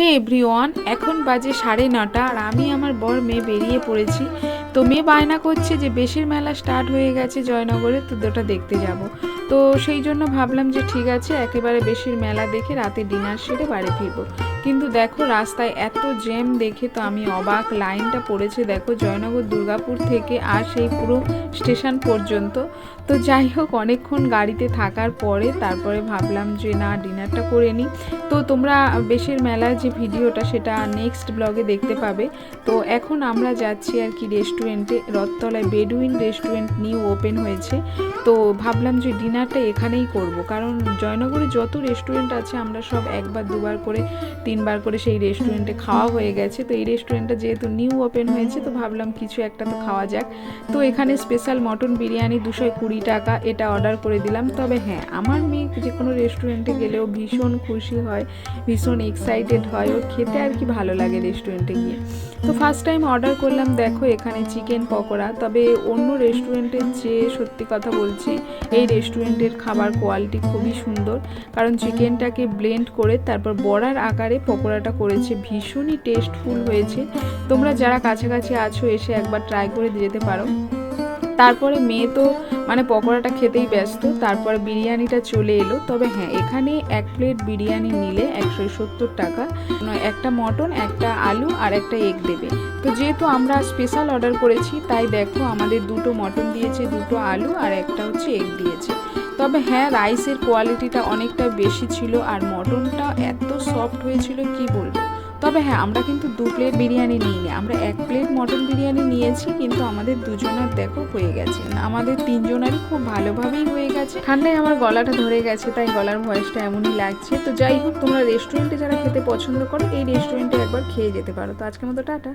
হে everyone, এখন বাজে সাড়ে নটা আর আমি আমার বর মেয়ে বেরিয়ে পড়েছি। তো মেয়ে বায়না করছে যে বেশির মেলা স্টার্ট হয়ে গেছে জয়নগরে, তো দুটা দেখতে যাব। তো সেই জন্য ভাবলাম যে ঠিক আছে, একেবারে বেশির মেলা দেখে রাতে ডিনার সেরে বাড়ি ফিরবো। কিন্তু দেখো রাস্তায় এত জ্যাম দেখে তো আমি অবাক। লাইনটা পড়েছে দেখো জয়নগর দুর্গাপুর থেকে আর সেই পুরো স্টেশন পর্যন্ত। তো যাই হোক, অনেকক্ষণ গাড়িতে থাকার পরে তারপরে ভাবলাম যে না, ডিনারটা করে নিই। তো তোমরা বেশের মেলার যে ভিডিওটা সেটা নেক্সট ব্লগে দেখতে পাবে। তো এখন আমরা যাচ্ছি আর কি রেস্টুরেন্টে রথতলায় বেডুইন রেস্টুরেন্ট নিউ ওপেন হয়েছে। তো ভাবলাম যে ডিনারটা এখানেই করব। কারণ জয়নগরে যত রেস্টুরেন্ট আছে, আমরা সব একবার দুবার করে তিনবার করে সেই রেস্টুরেন্টে খাওয়া হয়ে গেছে। তো এই রেস্টুরেন্টটা যেহেতু নিউ ওপেন হয়েছে, তো ভাবলাম কিছু একটা তো খাওয়া যাক। তো এখানে স্পেশাল মটন বিরিয়ানি দুশো কুড়ি টাকা, এটা অর্ডার করে দিলাম। তবে হ্যাঁ আমার মেয়ে যে কোনো রেস্টুরেন্টে গেলেও ভীষণ খুশি হয়, ভীষণ এক্সাইটেড হয়, ওর খেতে আর কি ভালো লাগে রেস্টুরেন্টে গিয়ে। তো ফার্স্ট টাইম অর্ডার করলাম, দেখো এখানে চিকেন পকোড়া। তবে অন্য রেস্টুরেন্টের চেয়ে সত্যি কথা বলছি, এই রেস্টুরেন্টের খাবার কোয়ালিটি খুবই সুন্দর। কারণ চিকেনটাকে ব্লেন্ড করে তারপর বড়ার আকারে পকোড়াটা করেছে, ভীষণই টেস্টফুল হয়েছে। তোমরা যারা কাছাকাছি আছো, এসে একবার ট্রাই করে যেতে পারো। তারপরে মেয়ে তো মানে পকোড়াটা খেতেই ব্যস্ত, তারপর বিরিয়ানিটা চলে এলো। তবে হ্যাঁ এখানে এক প্লেট বিরিয়ানি নিলে একশো সত্তর টাকা। একটা মটন, একটা আলু আর একটা এগ দেবে। তো যেহেতু আমরা স্পেশাল অর্ডার করেছি, তাই দেখো আমাদের দুটো মটন দিয়েছে, দুটো আলু আর একটা হচ্ছে এগ দিয়েছে। তবে হ্যাঁ রাইসের কোয়ালিটিটা অনেকটা বেশি ছিল আর মটনটা এত সফট হয়েছিল, কি বলব? তবে হ্যাঁ আমরা কিন্তু দু প্লেট বিরিয়ানি নিইনি। আমরা এক প্লেট মটন বিরিয়ানি নিয়েছি, কিন্তু আমাদের দুজনের দেখো হয়ে গেছে। আমাদের তিনজনেরই খুব ভালোভাবেই হয়ে গেছে। ঠান্ডায় আমার গলাটা ধরে গেছে, তাই গলার ভয়েসটা এমনই লাগছে। তো যাই হোক, তোমরা রেস্টুরেন্টে যারা খেতে পছন্দ করো, এই রেস্টুরেন্টে একবার খেয়ে যেতে পারো। তো আজকের মতো টাটা।